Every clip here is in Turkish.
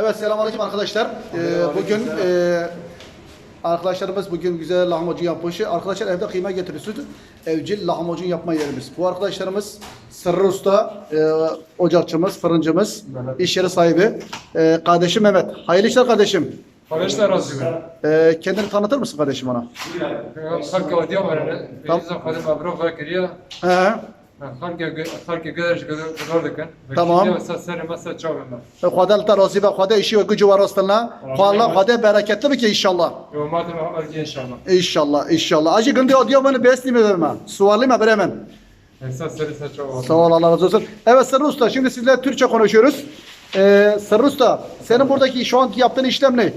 Evet selamünaleyküm arkadaşlar. Ee, bugün e, arkadaşlarımız bugün güzel lahmacun yapmışı. Arkadaşlar evde kıyma getiriyorsunuz. Evcil lahmacun yapma yerimiz. Bu arkadaşlarımız Sırrı Usta, e, ocakçımız, fırıncımız, iş yeri sahibi. E, kardeşim Mehmet. Hayırlı işler kardeşim. Kardeşler razı olsun. E, kendini tanıtır mısın kardeşim bana? Hakkı Adiyamar'ın. Tamam. Kadim Abra Fakir'ye. تشاوم Ve Kuadel tarozi ve kuade işi ve gücü var aslında. Allah kuade bereketli mi ki inşallah? يومات ارجي ان شاء الله İnşallah, inşallah. Acı gündü o diyor beni besleyeyim mi? Sualım mı hemen? مسا سر مسا تشاوم Sağ ol Allah razı olsun. Evet Sırrı Usta şimdi sizle Türkçe konuşuyoruz. Ee, Sırrı Usta senin buradaki şu anki yaptığın işlem ne?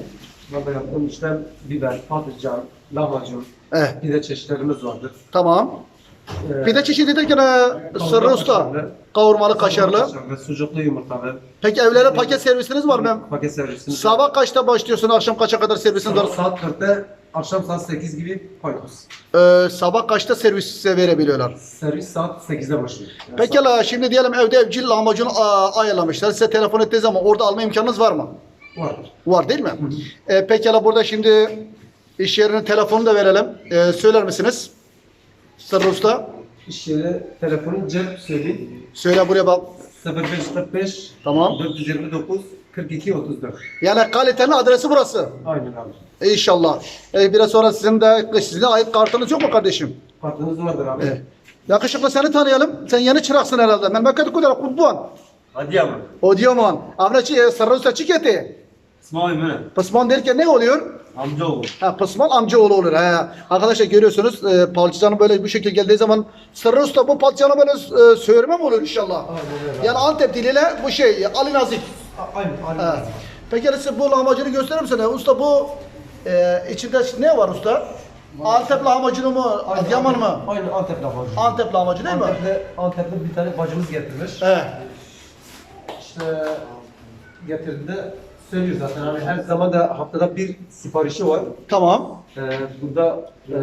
Burada yaptığım işlem biber, patlıcan, lahmacun, Eh, pide çeşitlerimiz vardır. tamam. Ee, Bir de çeşit derken Sırrı Usta kaşarlı, kavurmalı kaşarlı. kaşarlı, sucuklu yumurtalı, Peki evlere paket servisiniz var mı? paket servisimiz Sabah kaçta başlıyorsun akşam kaça kadar servisiniz var? Saat 40'ta, akşam saat 8 gibi koyuyoruz. Ee, sabah kaçta servis size verebiliyorlar? Servis saat 8'de başlıyor. Yani Peki la şimdi diyelim evde evcil lahmacun aa, ayarlamışlar. Size telefon ettiği zaman orada alma imkanınız var mı? saat vardır. Var değil mi? Ee, peki la burada şimdi iş yerinin telefonunu da verelim. Ee, söyler misiniz? Sırrı Usta. İş yeri telefonu cep söyleyeyim. Söyle buraya bak. 0545 Tamam. 429 42 34. Yani kalitenin adresi burası. Aynen abi. İnşallah. Ee, biraz sonra sizin de size ait kartınız yok mu kardeşim? Kartınız vardır abi. Evet. Yakışıklı seni tanıyalım. Sen yeni çıraksın herhalde. Memleket kudara kutbuan. Hadi ama. O diyorman. Avraçı e, sarı usta çiketi. İsmail mi? Pısman derken ne oluyor? Amca oğlu. Ha pısman amcaoğlu olur. He. Arkadaşlar görüyorsunuz e, palçıcanın böyle bu şekil geldiği zaman sarı usta bu palçıcana böyle e, söğürme mi olur inşallah? Yani Antep diliyle bu şey Ali Nazik. Aynen, aynen. Ha. Peki size bu lahmacunu gösterir misin? Usta bu e, içinde ne var usta? Antep lahmacunu mu? Adıyaman mı? Aynen Antep lahmacun. Antep lahmacunu değil mi? Antep'te, Antep'te bir tane bacımız getirmiş. He. İşte getirdiğinde söylüyor zaten hani her zaman da haftada bir siparişi var. Tamam. Ee, burada e,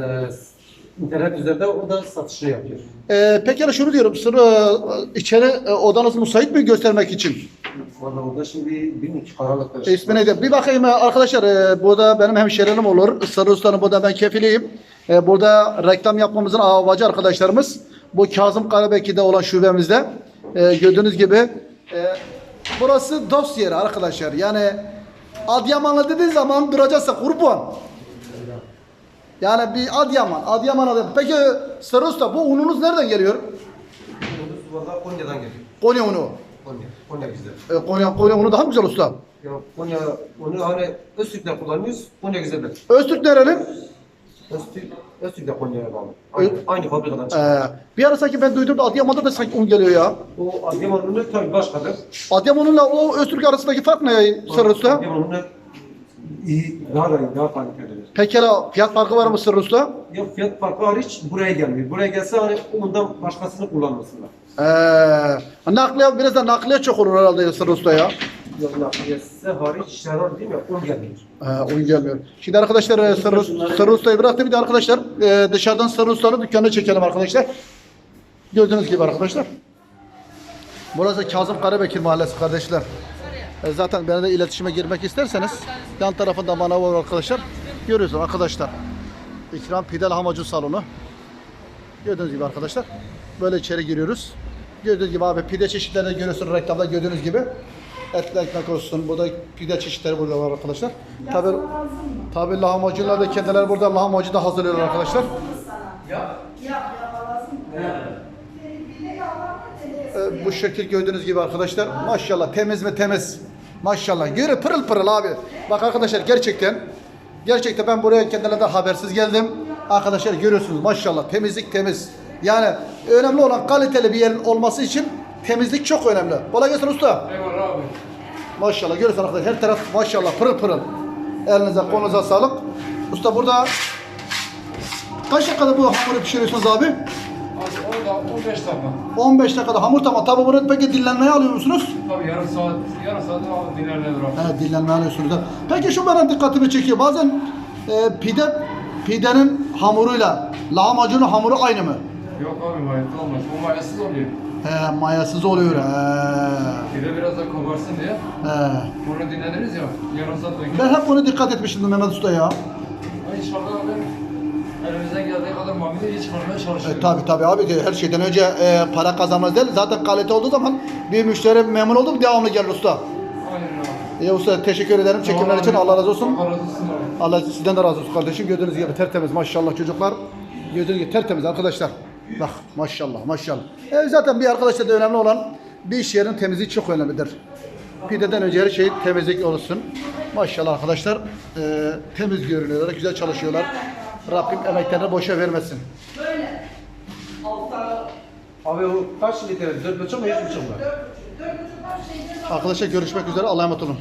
internet üzerinde o da satışını yapıyor. E, peki yani şunu diyorum. Sırrı e, içeri e, odanız müsait mi göstermek için? Valla orada şimdi bilmiyorum ki karanlıkta. İsmi neydi? Bir bakayım e, arkadaşlar. E, burada benim hemşerilerim olur. Sarı Usta'nın burada ben kefiliyim. E, burada reklam yapmamızın avacı arkadaşlarımız. Bu Kazım Karabeki'de olan şubemizde. E, gördüğünüz gibi e, burası dost yeri arkadaşlar. Yani Adıyamanlı dediğin zaman duracaksa kurban. Yani bir Adıyaman. Adıyaman adı. Peki Sarı Usta bu ununuz nereden geliyor? Burada valla Konya'dan geliyor. Konya unu. Konya. Konya güzel. E, Konya, Konya unu daha mı güzel usta? Ya Konya onu hani Öztürk'te kullanıyoruz. Konya güzeldir. Öztürk nereli? Öztürk, Öztürk de Konya'ya bağlı. Aynı, aynı fabrikadan çıkıyor. Ee, bir ara sanki ben duydum da Adıyaman'da da sanki un geliyor ya. O Adıyaman unu tabii başkadır. Adıyaman'la o Öztürk arasındaki fark ne Sırrı Usta? Adıyaman unu iyi, daha da daha kalitelidir. Pekala fiyat farkı var mı Sırrı Usta? Ya fiyat farkı hariç buraya gelmiyor. Buraya gelse hani ondan başkasını kullanmasınlar. Ee, nakliye biraz da nakliye çok olur herhalde Sırrı Usta ya. Yok nakliyesi hariç şerar değil mi? Un gelmiyor. Ee, un gelmiyor. Şimdi arkadaşlar e, Sırrı, Sırrı Usta'yı bıraktım bir de arkadaşlar e, dışarıdan Sırrı Usta'nın dükkanına çekelim arkadaşlar. Gördüğünüz gibi arkadaşlar. Burası Kazım Karabekir Mahallesi kardeşler. E, zaten benimle iletişime girmek isterseniz yan tarafında manav var arkadaşlar. Görüyorsunuz arkadaşlar. İkram Pidel Hamacı Salonu. Gördüğünüz gibi arkadaşlar. Böyle içeri giriyoruz. Gördüğünüz gibi abi pide çeşitlerini görüyorsunuz reklamda gördüğünüz gibi. Etli ekmek olsun. Burada pide çeşitleri burada var arkadaşlar. Tabi tabi lahmacunlar da kendileri burada lahmacun da hazırlıyorlar arkadaşlar. Ee, bu şekil gördüğünüz gibi arkadaşlar. Maşallah temiz mi temiz. Maşallah. Görü pırıl pırıl abi. Bak arkadaşlar gerçekten gerçekten ben buraya kendilerinden habersiz geldim. Arkadaşlar görüyorsunuz maşallah temizlik temiz. Yani önemli olan kaliteli bir yerin olması için temizlik çok önemli. Kolay gelsin usta. Eyvallah abi. Maşallah görüyorsun arkadaşlar her taraf maşallah pırıl pırıl. Elinize kolunuza sağlık. Usta burada kaç dakikada bu hamuru pişiriyorsunuz abi? Abi orada 15 dakika. 15 dakikada hamur tamam. Tabi bunu peki dinlenmeye alıyor musunuz? Tabii yarım saat, yarım saat abi dinlerler abi. He dinlenmeye alıyorsunuz da. Peki şu benim dikkatimi çekiyor. Bazen e, pide pidenin hamuruyla lahmacunun hamuru aynı mı? Yok abi mayası olmaz. O mayasız oluyor. He, mayasız oluyor. He. Pide biraz da kobarsın diye. He. Bunu dinlediniz ya. Yarım saat bekleyin. Ben hep bunu dikkat etmiştim Mehmet Usta ya. Ay İnşallah abi. Elimizden geldiği kadar mamide iyi çıkarmaya çalışıyoruz. E, tabi tabi abi ki her şeyden önce e, para kazanmaz değil. Zaten kalite olduğu zaman bir müşteri memnun oldu mu devamlı gelir usta. Aynen abi. İyi usta teşekkür ederim çekimler için Allah razı olsun. Allah razı olsun. Allah sizden de razı olsun kardeşim. Gördüğünüz gibi tertemiz maşallah çocuklar. Gördüğünüz gibi tertemiz arkadaşlar. Bak maşallah maşallah. E, zaten bir arkadaşta da önemli olan bir iş yerinin temizliği çok önemlidir. Pideden önce her şey temizlik olsun. Maşallah arkadaşlar e, temiz görünüyorlar, güzel çalışıyorlar. Rabbim emeklerini boşa vermesin. Abi o kaç litre? 4,5 mu 3,5 mu? Arkadaşlar görüşmek üzere. Allah'a emanet olun.